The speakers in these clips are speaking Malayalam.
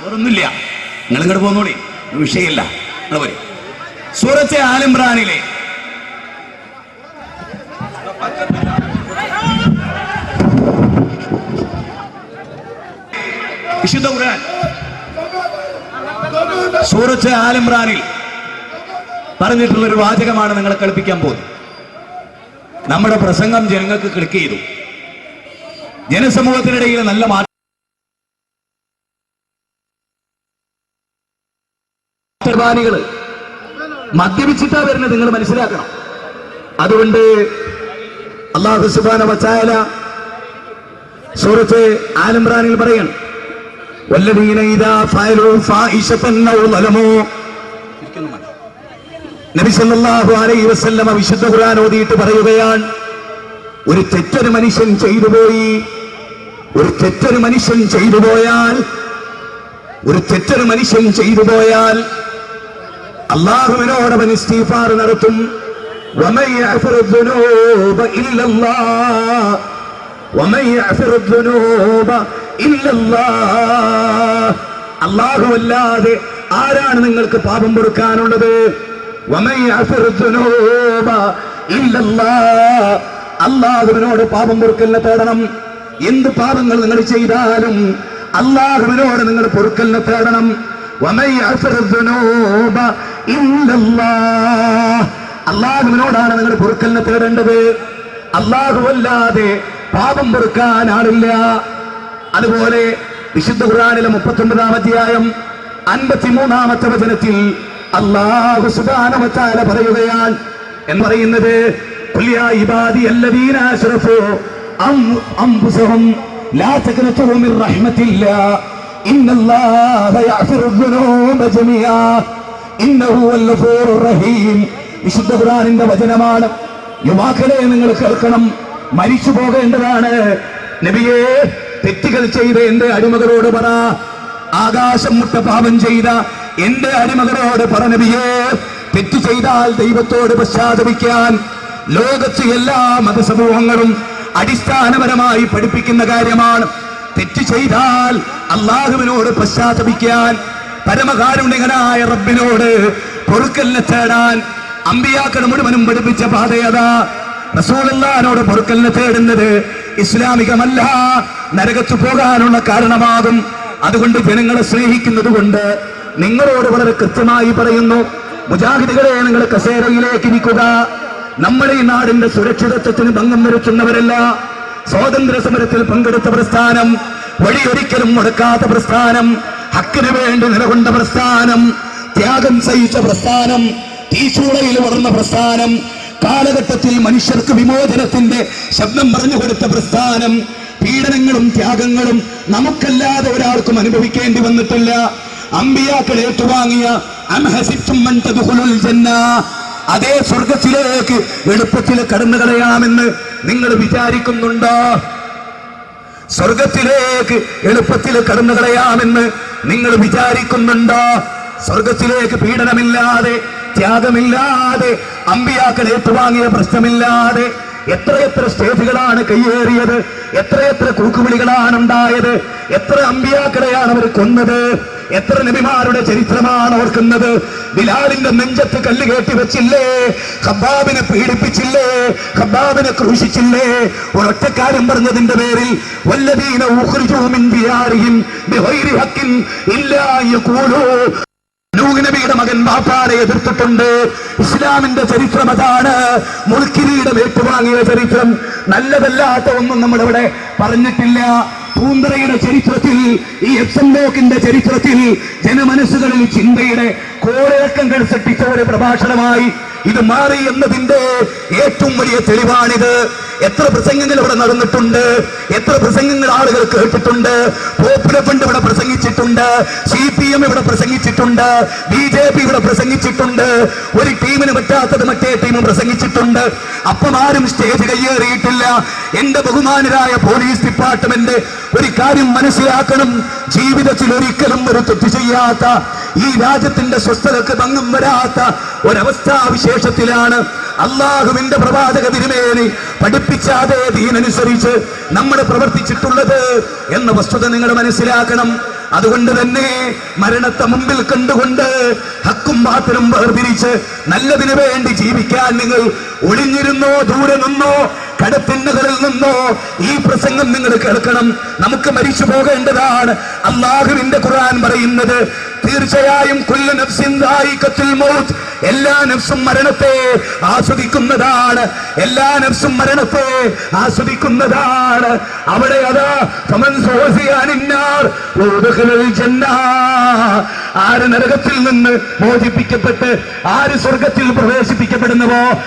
വേറൊന്നുമില്ല. നിങ്ങൾ ഇങ്ങോട്ട് പോന്നോളി വിഷയമില്ല. പോരി. സൂറത്തെ ആലിംബ്രാനിലെ വിശുദ്ധ ഖുർആൻ. സൂറത്ത് ആലിമ്രാനിൽ പറഞ്ഞിട്ടുള്ള ഒരു വാചകമാണ് നിങ്ങളെ കളിപ്പിക്കാൻ പോകുന്നത്. നമ്മുടെ പ്രസംഗം ജനങ്ങൾക്ക് ക്ലിക്ക് ചെയ്തു. ജനസമൂഹത്തിനിടയിൽ നല്ല മാറ്റം കുർബാനികൾ മദ്യപിച്ചിട്ടാ വരുന്നത് നിങ്ങൾ മനസ്സിലാക്കണം. അതുകൊണ്ട് അള്ളാഹു സുബാന വച്ചായാല സൂറത്ത് ആലംബ്രാനിൽ പറയണം വിശുദ്ധ ഖുർആൻ ഓതിയിട്ട് പറയുകയാണ് ഒരു തെറ്റൊരു മനുഷ്യൻ ചെയ്തു പോയി ഒരു തെറ്റൊരു മനുഷ്യൻ ചെയ്തു പോയാൽ ഒരു തെറ്റൊരു മനുഷ്യൻ ചെയ്തു പോയാൽ അള്ളാഹുവിനോടവൻ ഇസ്തീഫാർ നടത്തും. അല്ലാതെ ആരാണ് നിങ്ങൾക്ക് പാപം പൊറുക്കാനുള്ളത്? അള്ളാഹുവിനോട് പാപം പൊറുക്കലിനെ തേടണം. എന്ത് പാപങ്ങൾ നിങ്ങൾ ചെയ്താലും അള്ളാഹുവിനോട് നിങ്ങൾ പൊറുക്കലിന് തേടണം. അള്ളാഹുവിനോടാണ് നിങ്ങൾ പൊറുക്കലിന് തേടേണ്ടത് അള്ളാഹുവല്ലാതെ പാപം പൊറുക്കാൻ ആളില്ല അതുപോലെ വിശുദ്ധ ഖുറാനിലെ മുപ്പത്തി മുപ്പത്തൊൻപതാം അധ്യായം അൻപത്തിമൂന്നാമത്തെ വചനത്തിൽ അള്ളാഹു സുധാനമത്താല പറയുകയാണ് എന്ന് പറയുന്നത് ഇന്നല്ലാഹ യഗ്ഫിറു ദുനൂബ വിശുദ്ധ ഖുർആനിന്റെ വചനമാണ്. യുവാക്കളെ നിങ്ങൾ കേൾക്കണം. മരിച്ചു പോകേണ്ടതാണ്. നബിയെ തെറ്റുകൾ ചെയ്ത എന്റെ അടിമകളോട് പറ. ആകാശം മുട്ട പാപം ചെയ്ത എന്റെ അടിമകളോട് പറ നബിയെ. തെറ്റ് ചെയ്താൽ ദൈവത്തോട് പശ്ചാത്തപിക്കാൻ ലോകത്തെ എല്ലാ മതസമൂഹങ്ങളും അടിസ്ഥാനപരമായി പഠിപ്പിക്കുന്ന കാര്യമാണ്. തെറ്റ് ചെയ്താൽ അള്ളാഹുവിനോട് പശ്ചാത്തപിക്കാൻ പരമകാരുണികനായ റബ്ബിനോട് പൊറുക്കലിനെ തേടാൻ അമ്പിയാക്കൾ മുഴുവനും പഠിപ്പിച്ച പാതയതാ റസൂലല്ലാനോട് പൊറുക്കലിനെ തേടുന്നത് ഇസ്ലാമികമല്ല. നരകത്തു പോകാനുള്ള കാരണമാകും. അതുകൊണ്ട് ജനങ്ങളെ സ്നേഹിക്കുന്നത് കൊണ്ട് നിങ്ങളോട് വളരെ കൃത്യമായി പറയുന്നു. മുജാഹിദുകളെ നിങ്ങൾ കസേരയിലേക്ക് ഇരിക്കുക. നമ്മുടെ ഈ നാടിന്റെ സുരക്ഷിതത്വത്തിന് ഭംഗം വരുത്തുന്നവരല്ല. സ്വാതന്ത്ര്യ സമരത്തിൽ പങ്കെടുത്ത പ്രസ്ഥാനം വഴിയൊരിക്കലും മുടക്കാത്ത പ്രസ്ഥാനം ഹക്കിന് വേണ്ടി നിലകൊണ്ട പ്രസ്ഥാനം ത്യാഗം സഹിച്ച പ്രസ്ഥാനം തീച്ചൂളയിൽ വളർന്ന പ്രസ്ഥാനം കാലഘട്ടത്തിൽ മനുഷ്യർക്ക് വിമോചനത്തിന്റെ ശബ്ദം പറഞ്ഞു കൊടുത്ത പ്രസ്ഥാനം പീഡനങ്ങളും ത്യാഗങ്ങളും നമുക്കല്ലാതെ ഒരാൾക്കും അനുഭവിക്കേണ്ടി വന്നിട്ടില്ല. അമ്പിയാക്കൾ ഏറ്റുവാങ്ങിയ അതേ സ്വർഗത്തിലേക്ക് എളുപ്പത്തിൽ കടന്നു കളയാമെന്ന് നിങ്ങൾ വിചാരിക്കുന്നുണ്ടോ? സ്വർഗത്തിലേക്ക് എളുപ്പത്തിൽ കടന്നു കളയാമെന്ന് നിങ്ങൾ വിചാരിക്കുന്നുണ്ടോ? സ്വർഗത്തിലേക്ക് പീഡനമില്ലാതെ ത്യാഗമില്ലാതെ അമ്പിയാക്കൾ ഏറ്റുവാങ്ങിയ പ്രശ്നമില്ലാതെ എത്രയെത്ര സ്റ്റേജുകളാണ് കയ്യേറിയത് എത്രയെത്ര കൂക്കുവിളികളാണ് ഉണ്ടായത് എത്ര അമ്പിയാക്കളെയാണ് അവർ കൊന്നത്? എത്ര നബിമാരുടെ ചരിത്രമാണ് ഓർക്കുന്നത്? ബിലാലിന്റെ നെഞ്ചത്ത് കല്ല് കയറ്റി വെച്ചില്ലേ? ഖബ്ബാബിനെ പീഡിപ്പിച്ചില്ലേ? ഹബ്ബാബിനെ ക്രൂശിച്ചില്ലേ? ഒരൊറ്റക്കാരൻ പറഞ്ഞതിന്റെ പേരിൽ വല്ലദീന ഉഖ്രിജൂ മിൻ ബിഹൈരി ഹഖിൻ ഇല്ലാ യഖൂലു. നബിയുടെ മകൻ ബാപ്പാരെ എതിർത്തിട്ടുണ്ട്. ഇസ്ലാമിന്റെ ചരിത്രം അതാണ്. മുൾക്കിരീടം ഏറ്റുവാങ്ങിയ ചരിത്രം. നല്ലതല്ലാത്ത ഒന്നും നമ്മളിവിടെ പറഞ്ഞിട്ടില്ല. പൂന്തറയുടെ ചരിത്രത്തിൽ ഈ എഫ് എം ലോക്കിന്റെ ചരിത്രത്തിൽ ജനമനസ്സുകളിൽ ചിന്തയുടെ കോളിളക്കങ്ങൾ സൃഷ്ടിച്ച ഒരു പ്രഭാഷണമായി ഇത് മാറി എന്നതിന്റെ ഏറ്റവും വലിയ തെളിവാണിത്. എത്ര പ്രസംഗങ്ങൾ ഇവിടെ നടന്നിട്ടുണ്ട് എത്ര പ്രസംഗങ്ങൾ ആളുകൾ കേട്ടിട്ടുണ്ട് പോപ്പുലർ ഫണ്ട് ഇവിടെ പ്രസംഗിച്ചിട്ടുണ്ട് സി പി എം ഇവിടെ പ്രസംഗിച്ചിട്ടുണ്ട് ബി ജെ പി ഇവിടെ പ്രസംഗിച്ചിട്ടുണ്ട്. ഒരു ടീമിന് പറ്റാത്തത് ടീമും പ്രസംഗിച്ചിട്ടുണ്ട്. അപ്പം ആരും സ്റ്റേജ് കയ്യേറിയിട്ടില്ല. എന്റെ ബഹുമാനരായ പോലീസ് ഡിപ്പാർട്ട്മെന്റ് ഒരു കാര്യം മനസ്സിലാക്കണം. ജീവിതത്തിൽ ഒരിക്കലും ഒരു തെറ്റ് ചെയ്യാത്ത ഈ രാജ്യത്തിന്റെ സ്വസ്ഥതക്ക് ഭംഗം വരാത്ത ഒരവസ്ഥാവിശേഷത്തിലാണ് അള്ളാഹുവിന്റെ പ്രവാചക തിരുമേനി പഠിപ്പിച്ച അതേ ദീനനുസരിച്ച് നമ്മൾ പ്രവർത്തിച്ചിട്ടുള്ളത് എന്ന വസ്തുത നിങ്ങൾ മനസ്സിലാക്കണം. അതുകൊണ്ട് തന്നെ മരണത്തെ മുമ്പിൽ കണ്ടുകൊണ്ട് ഹക്കും മാത്രം വേർതിരിച്ച് നല്ലതിനു വേണ്ടി ജീവിക്കാൻ നിങ്ങൾ ഒളിഞ്ഞിരുന്നോ ദൂരെ നിന്നോ കടത്തിണ്ണകളിൽ നിന്നോ ഈ പ്രസംഗം നിങ്ങൾ കേൾക്കണം. നമുക്ക് മരിച്ചു പോകേണ്ടതാണ്. അള്ളാഹുവിന്റെ ഖുർആൻ പറയുന്നത് തീർച്ചയായും കുല്ല നഫ്സിൻ മൗത്ത്. എല്ലാ നഫ്സും മരണത്തെ ആസ്വദിക്കുന്നതാണ്. എല്ലാ നഫ്സും മരണത്തെ ആസ്വദിക്കുന്നതാണ്. അവിടെ അതാ ജന്ന. ആര് നരകത്തിൽ നിന്ന് മോചിപ്പിക്കപ്പെട്ട് ആര് സ്വർഗത്തിൽ പ്രവേശിപ്പിക്കപ്പെടുന്നുവോ?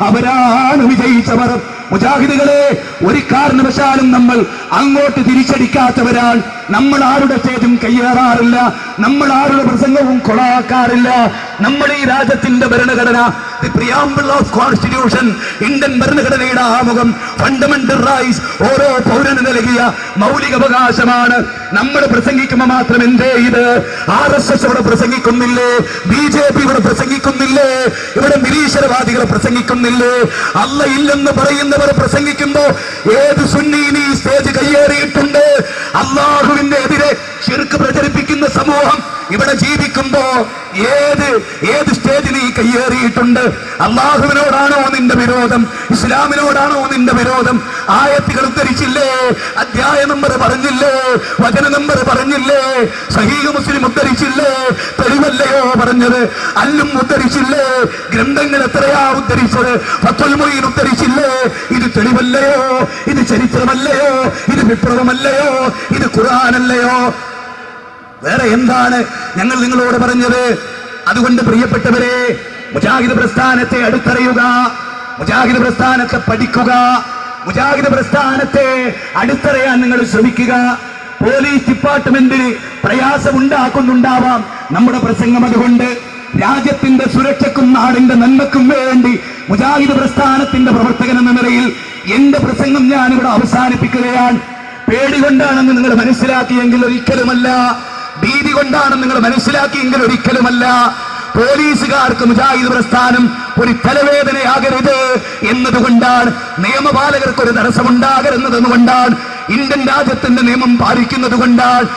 അവരാണ് വിജയിച്ചവർ. മുജാഹിദുകളെ ഒരു കാരണവശാലും നമ്മൾ അങ്ങോട്ട് തിരിച്ചടിക്കാത്തവരാൾ നമ്മൾ ആരുടെ സ്റ്റേജും കയ്യേറാറില്ല. നമ്മൾ ആരുടെ പ്രസംഗവും കൊളാക്കാറില്ല. നമ്മൾ ഈ രാജ്യത്തിന്റെ ഭരണഘടന the preamble of constitution Indian ഭരണഘടനയുടെ ആമുഖം ഫണ്ടമെന്റൽ റൈറ്റ്സ് ഓരോ പൗരന് നൽകിയ മൗലിക അവകാശമാണ്. നമ്മൾ പ്രസംഗിക്കുമ്പോൾ മാത്രം എന്തേ ഇത്? ആർ എസ് എസ് ഇവിടെ പ്രസംഗിക്കുന്നില്ലേ? ബി ജെ പി ഇവിടെ പ്രസംഗിക്കുന്നില്ലേ? ഇവിടെ നിരീശ്വരവാദികൾ പ്രസംഗിക്കുന്നില്ലേ? അല്ല ഇല്ലെന്ന് പറയുന്നവർ പ്രസംഗിക്കുമ്പോ ഏത് സുന്നീനി സ്റ്റേജ് കയ്യേറിയിട്ടുണ്ട്? അള്ളാഹുവിന്റെ എതിരെ ശിർക്ക് പ്രചരിപ്പിക്കുന്ന സമൂഹം ഇവിടെ ജീവിക്കുമ്പോ ഏത് ഏത് കയ്യേറിയിട്ടുണ്ട്. അള്ളാഹുവിനോടാണോ നിന്റെ വിരോധം? ഇസ്ലാമിനോടാണോ നിന്റെ വിരോധം? ആയത്തുകൾ ഉദ്ധരിച്ചില്ലേ? അധ്യായ നമ്പർ പറഞ്ഞില്ലേ? വചന നമ്പർ പറഞ്ഞില്ലേ? സഹീഹ് മുസ്ലിം ഉദ്ധരിച്ചില്ലേ? തെളിവല്ലയോ പറഞ്ഞത്? അല്ലും ഉദ്ധരിച്ചില്ലേ? ഗ്രന്ഥങ്ങൾ എത്രയാ ഉദ്ധരിച്ചത്? ഫത്തുൽ ഉദ്ധരിച്ചില്ലേ? ഇത് തെളിവല്ലയോ? ഇത് ചരിത്രമല്ലയോ? ഇത് വിപ്ലവമല്ലയോ? ഇത് ഖുർആനല്ലയോ? വേറെ എന്താണ് ഞങ്ങൾ നിങ്ങളോട് പറഞ്ഞത്? അതുകൊണ്ട് പ്രിയപ്പെട്ടവരെ മുജാഹിദ് പ്രസ്ഥാനത്തെ അടുത്തറിയുക മുജാഹിദ് പ്രസ്ഥാനത്തെ പഠിക്കുക മുജാഹിദ് പ്രസ്ഥാനത്തെ അടുത്തറിയാൻ നിങ്ങൾ ശ്രമിക്കുക. പോലീസ് ഡിപ്പാർട്ട്മെന്റിന് പ്രയാസമുണ്ടാക്കുന്നുണ്ടാവാം നമ്മുടെ പ്രസംഗം അതുകൊണ്ട്. രാജ്യത്തിന്റെ സുരക്ഷക്കും നാടിന്റെ നന്മക്കും വേണ്ടി മുജാഹിദ് പ്രസ്ഥാനത്തിന്റെ പ്രവർത്തകൻ എന്ന നിലയിൽ എന്റെ പ്രസംഗം ഞാൻ ഇവിടെ അവസാനിപ്പിക്കുകയാണ്. പേടി കൊണ്ടാണെന്ന് നിങ്ങൾ മനസ്സിലാക്കിയെങ്കിൽ ഒരിക്കലുമല്ല. ഭീതി കൊണ്ടാണ് നിങ്ങൾ മനസ്സിലാക്കിയെങ്കിൽ ഒരിക്കലുമല്ല പോലീസുകാർക്ക് മുജാഹിദ് പ്രസ്ഥാനം ഒരു തലവേദനയാകരുത് എന്നതുകൊണ്ടാണ് നിയമപാലകർക്ക് ഒരു തടസ്സമുണ്ടാകരുന്നത് കൊണ്ടാണ് ഇന്ത്യൻ രാജ്യത്തിന്റെ നിയമം പാലിക്കുന്നത് കൊണ്ടാണ്.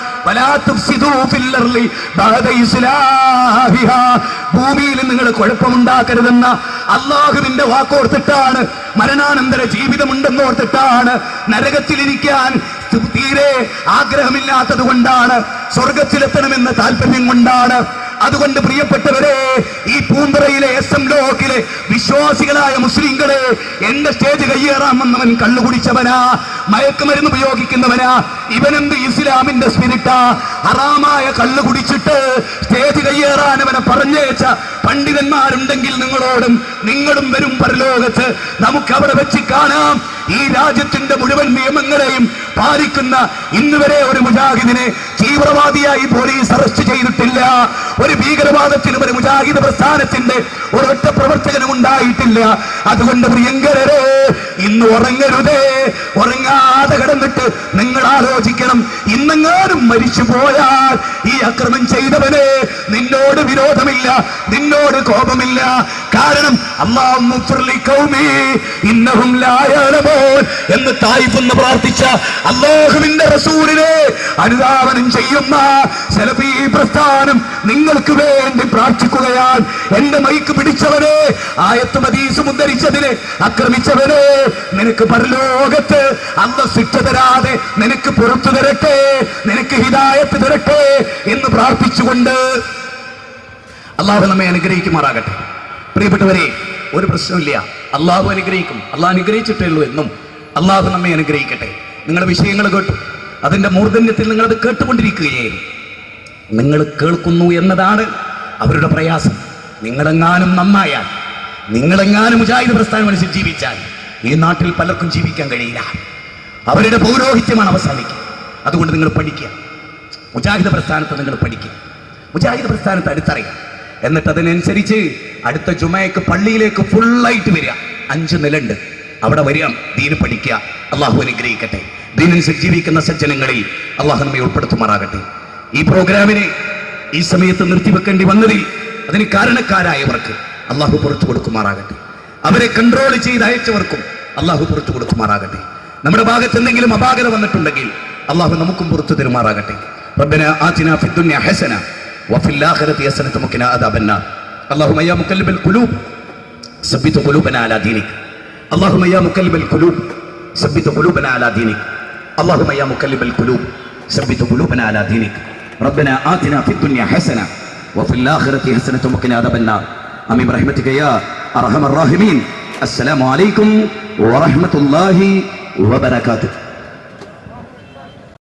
ഭൂമിയിൽ നിങ്ങൾ കുഴപ്പമുണ്ടാക്കരുതെന്ന അള്ളാഹുവിന്റെ വാക്കോർത്തിട്ടാണ് മരണാനന്തര ജീവിതമുണ്ടെന്നോർത്തിട്ടാണ് നരകത്തിലിരിക്കാൻ തീരെ ആഗ്രഹമില്ലാത്തത് കൊണ്ടാണ് സ്വർഗത്തിലെത്തണമെന്ന് താല്പര്യം കൊണ്ടാണ്. അതുകൊണ്ട് പ്രിയപ്പെട്ടവരെ ഈ പൂന്തറയിലെ എസ് എം ലോക്കിലെ വിശ്വാസികളായ മുസ്ലിങ്ങളെ എന്റെ സ്റ്റേജ് കയ്യേറാമെന്നവൻ കള്ളു കുടിച്ചവനാ മയക്കുമരുന്ന് ഉപയോഗിക്കുന്നവനാ ഇവനെന്ത് ഇസ്ലാമിന്റെ സ്പിരിറ്റാ? ഹറാമായ കള്ളു കുടിച്ചിട്ട് സ്റ്റേജ് കയ്യേറാൻ അവനെ പറഞ്ഞേച്ച പണ്ഡിതന്മാരുണ്ടെങ്കിൽ നിങ്ങളോടും നിങ്ങളും വരും പരലോകത്ത്. നമുക്ക് അവിടെ വെച്ച് കാണാം. ഈ രാജ്യത്തിന്റെ മുഴുവൻ നിയമങ്ങളെയും പാലിക്കുന്ന ഇന്ന് വരെ ഒരു മുജാഹിദിനെ തീവ്രവാദിയായി പോലീസ് അറസ്റ്റ് ചെയ്തിട്ടില്ല. ഒരു ഭീകരവാദത്തിനും ഒരു മുജാഹിദ് പ്രസ്ഥാനത്തിന്റെ ഒരൊറ്റ പ്രവർത്തകനും ഉണ്ടായിട്ടില്ല. അതുകൊണ്ട് പ്രിയങ്കരരെ ഇന്ന് ഉറങ്ങരുതേ. ഉറങ്ങാതെ കിടന്നിട്ട് നിങ്ങൾ ആലോചിക്കണം. ഇന്നെങ്ങാനും മരിച്ചു പോയാൽ ഈ അക്രമം ചെയ്തവന് നിന്നോട് വിരോധമില്ല നിന്നോട് കോപമില്ല. കാരണം ഇന്നഹും എന്ന് തായിഫെന്ന് പ്രാർത്ഥിച്ച അള്ളാഹുവിന്റെ റസൂലിനെ അനുധാവനം ചെയ്യുന്ന സെലഫി പ്രസ്ഥാനം നിങ്ങൾക്ക് വേണ്ടി പ്രാർത്ഥിക്കുകയാൽ എന്റെ മൈക്ക് പിടിച്ചവനെ ആയത്ത് മദീസും ഉദ്ധരിച്ചതിന് ആക്രമിച്ചവനെ നിനക്ക് പരലോകത്ത് അന്ന് ശിക്ഷ തരാതെ നിനക്ക് പുറത്തു തരട്ടെ നിനക്ക് ഹിതായത്ത് തരട്ടെ എന്ന് പ്രാർത്ഥിച്ചുകൊണ്ട് അള്ളാഹു നമ്മെ അനുഗ്രഹിക്കുമാറാകട്ടെ. പ്രിയപ്പെട്ടവരെ ഒരു പ്രശ്നമില്ല അള്ളാഹു അനുഗ്രഹിക്കും. അള്ളാഹ് അനുഗ്രഹിച്ചിട്ടേ ഉള്ളൂ എന്നും അള്ളാഹു നമ്മെ അനുഗ്രഹിക്കട്ടെ. നിങ്ങളുടെ വിഷയങ്ങൾ കേട്ടു. അതിന്റെ മൂർധന്യത്തിൽ നിങ്ങളത് കേട്ടുകൊണ്ടിരിക്കുകയായിരുന്നു. നിങ്ങൾ കേൾക്കുന്നു എന്നതാണ് അവരുടെ പ്രയാസം. നിങ്ങളെങ്ങാനും നന്നായാൽ നിങ്ങളെങ്ങാനും മുജാഹിദ് പ്രസ്ഥാനം അനുസരിച്ച് ജീവിച്ചാൽ ഈ നാട്ടിൽ പലർക്കും ജീവിക്കാൻ കഴിയില്ല. അവരുടെ പൗരോഹിത്യമാണ് അവസാനിക്കുക. അതുകൊണ്ട് നിങ്ങൾ പഠിക്കുക. മുജാഹിദ് പ്രസ്ഥാനത്ത് നിങ്ങൾ പഠിക്കുക. മുജാഹിദ് പ്രസ്ഥാനത്ത് അടുത്തറിയുക എന്നിട്ട് അതിനനുസരിച്ച് അടുത്ത ജുമയ്ക്ക് പള്ളിയിലേക്ക് ഫുള്ളായിട്ട് വരിക. അഞ്ച് നിലണ്ട്. അവിടെ വരിക ദീന് പഠിക്കുക. അള്ളാഹു അനുഗ്രഹിക്കട്ടെ. ദീനനുസരിച്ച് ജീവിക്കുന്ന സജ്ജനങ്ങളിൽ അള്ളാഹു നമ്മെ ഉൾപ്പെടുത്തുമാറാകട്ടെ. ഈ പ്രോഗ്രാമിനെ ഈ സമയത്ത് നിർത്തിവെക്കേണ്ടി വന്നതിൽ അതിന് കാരണക്കാരായവർക്ക് അള്ളാഹു പുറത്തു കൊടുക്കുമാറാകട്ടെ അവരെ കൺട്രോൾ ചെയ്ത് അയച്ചവർക്കും അള്ളാഹു പുറത്തു കൊടുക്കുമാറാകട്ടെ നമ്മുടെ ഭാഗത്ത് എന്തെങ്കിലും അപാകത വന്നിട്ടുണ്ടെങ്കിൽ അള്ളാഹു നമുക്കും പുറത്തു തരുമാറാകട്ടെ ربنا آتنا في الدنيا حسنة وفي الآخرة حسنة وقنا عذاب النار اللهم يا مقلب القلوب ثبت قلوبنا على دينك اللهم يا مقلب القلوب ثبت قلوبنا على دينك اللهم يا مقلب القلوب ثبت قلوبنا على دينك ربنا آتنا في الدنيا حسنة وفي الآخرة حسنة وقنا عذاب النار آمين برحمتك يا أرحم الراحمين السلام عليكم ورحمة الله وبركاته